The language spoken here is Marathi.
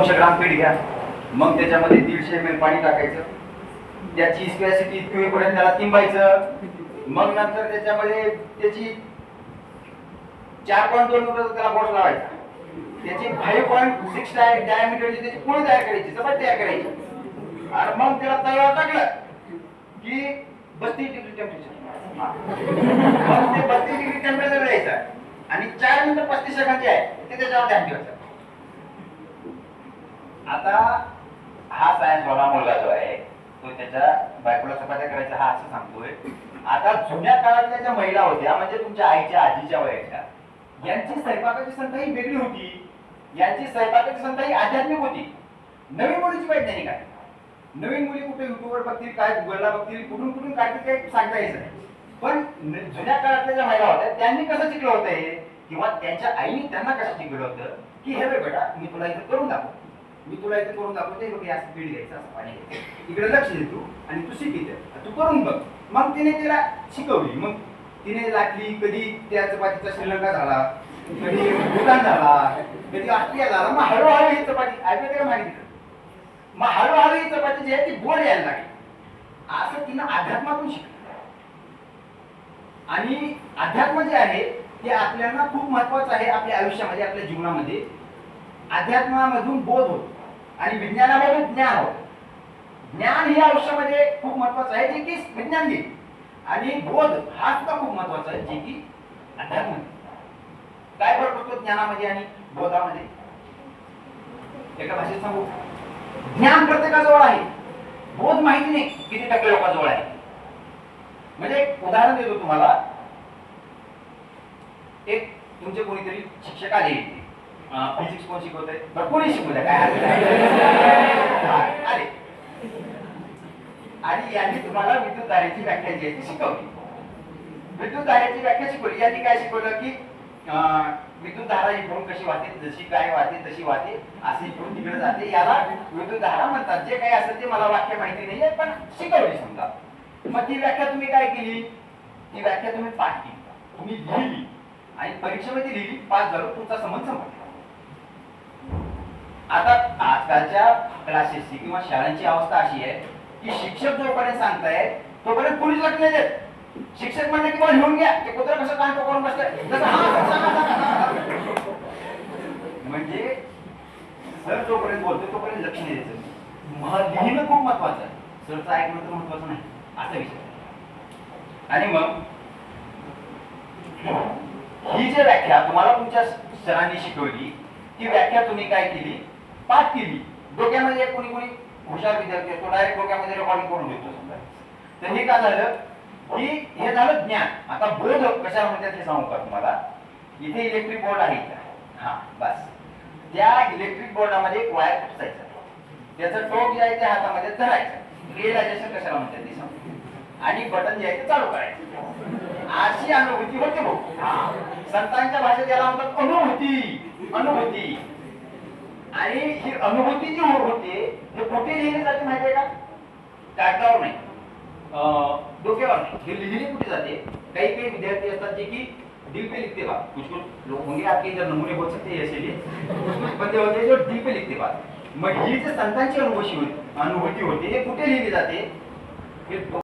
दोनशे ग्राम पीठ घ्या. मग त्याच्यामध्ये दीडशे एम एल पाणी टाकायचं. त्याची स्पॅसिटी इतकी होईपर्यंत त्याला तिंबायचं. मग नंतर त्याच्यामध्ये त्याची चार पॉईंट दोन मीटर त्याला बोट लावायचा. त्याची फाईव्ह पॉईंट सिक्स डायमीटरची त्याची पोळी तयार करायची चपाती तयार करायची. आणि मग त्याला तयार टाकलं की बत्तीस डिग्री टेम्परेचर मग ते बत्तीस डिग्री टेम्परेचर द्यायचं. आणि चार मिनिटं पस्तीस सेकंद जे आहे ते त्याच्यावर ध्यान ठेवायचं. आता हा सायन्स बाबा मुलगा जो आहे तो त्याच्या बायकोला चपात्या करायचा हा असं सांगतोय. आता जुन्या काळातल्या ज्या महिला होत्या म्हणजे तुमच्या आईच्या आजीच्या वयाच्या यांची स्वयंपाकाची संख्या ही वेगळी होती. यांची स्वयंपाकाची संख्या ही आध्यात्मिक होती. नवीन मुलीची वैज्ञानिक आहे नवीन मुली कुठे युट्यूबवर बघतील काय गुगलला बघतील कुठून कुठून काढतील काही सांगता यायचं नाही. पण जुन्या काळातल्या ज्या महिला होत्या त्यांनी कसं शिकलं होतं हे? किंवा त्यांच्या आईने त्यांना कसं शिकवलं होतं? की हे बेटा मी तुला इथं करून दाखव मी तुला इथे करून दाखवते बघ हे असं पीठ घ्यायचं असं पाणी घ्यायचं. इकडे लक्ष दे तू आणि तू शिक इथे. तू करून बघ. मग तिने तिला शिकवली. मग तिने लाटली कधी त्या चपातीचा श्रीलंका झाला कधी भूतान झाला कधी ऑस्ट्रेलिया झाला. मग हळूहळू ही चपाती ऐकलं का माहिती मग हळूहळू ही चपाती जी आहे ती गोड यायला लागली. असं तिनं अध्यात्मातून शिकलं. आणि अध्यात्म जे आहे ते आपल्याला खूप महत्वाचं आहे आपल्या आयुष्यामध्ये आपल्या जीवनामध्ये. अध्यात्मामधून बोध होतो. आणि विज्ञानामधून ज्ञान होतं. ज्ञान हे आयुष्यामध्ये खूप महत्वाचं आहे जे की विज्ञान देईल आणि बोध हा सुद्धा खूप महत्त्वाचा आहे जे की अध्यात्म. काय फरक पडतो ज्ञानामध्ये आणि बोधामध्ये? एका भाषेत सांगू. ज्ञान प्रत्येकाजवळ आहे. बोध माहिती नाही किती टक्के लोकांजवळ आहे. म्हणजे एक उदाहरण देतो तुम्हाला. एक तुमचे कोणीतरी शिक्षक आले. फिजिक्स कोण शिकवतंय बरं कोणी शिकवलं काय हरकत आणि यांनी तुम्हाला विद्युत धारेची व्याख्या जी आहे ती शिकवली विद्युत धारेची व्याख्या शिकवली यांनी काय शिकवलं की विद्युत धारा इकडून कशी वाहते जशी काय वाहते तशी वाहते अशी इकडून तिकडे जाते याला विद्युत धारा म्हणतात जे काय असतं ते मला वाक्य माहिती नाहीये पण शिकवली समजा मग ती व्याख्या तुम्ही काय केली ती व्याख्या तुम्ही पाठ केली तुम्ही लिहिली आणि परीक्षेमध्ये लिहिली पास झालो तुमचा संबंध संपला आता आजकालच्या क्लासेसची किंवा शाळांची अवस्था अशी आहे की शिक्षक जोपर्यंत सांगतायत तोपर्यंत पोलीस लक्ष नाही देत शिक्षक म्हणले की मला लिहून घ्या. ते कुत्र कसं कान करून बसत म्हणजे सर जोपर्यंत बोलतो तोपर्यंत लक्ष नाही द्यायचं. मग लिहिणं खूप महत्वाचं आहे. सरचं ऐकणं तर महत्वाचं नाही. असा विषय आणि मग ही जी व्याख्या तुम्हाला तुमच्या सरांनी शिकवली ती व्याख्या तुम्ही काय केली? पाठ केली. डोक्यामध्ये कोणी कोणी हुशार विद्यार्थी असतो डायरेक्ट डोक्यामध्ये रेकॉर्डिंग करून घेतो समजा. तर हे काय झालं? की हे झालं ज्ञान. आता बोध कशाला म्हणतात हे सांगू का तुम्हाला? इथे इलेक्ट्रिक बोर्ड आहे का हा बस. त्या इलेक्ट्रिक बोर्डामध्ये एक वायर खुपसायचं. त्याचं टोक जे आहे ते हातामध्ये धरायचं. रिअलायझेशन कशाला म्हणतात ते सांगू. आणि बटन जे आहे ते चालू करायचं. अशी अनुभूती होते भाऊ. हा. संतांच्या भाषेत याला म्हणतात अनुभूती. अनुभूती. आणि ही अनुभूती जी होते हे कुठे लिहिली जाते माहिती आहे का? कागदावर नाही. डोक्यावर नाही. हे लिहिली कुठे जाते? काही काही विद्यार्थी असतात जे की दिल पे लिखते बात कुछ कुछ लोग होंगे म्हणजे आपके इधर नमूने बोल सकते हैं ऐसे लिए कुछ कुछ बंदे होते हैं जो दिल पे लिखते बात मग ही जे संतांची अनुभूती होती अनुभूती होते हे कुठे लिहिली जाते? हे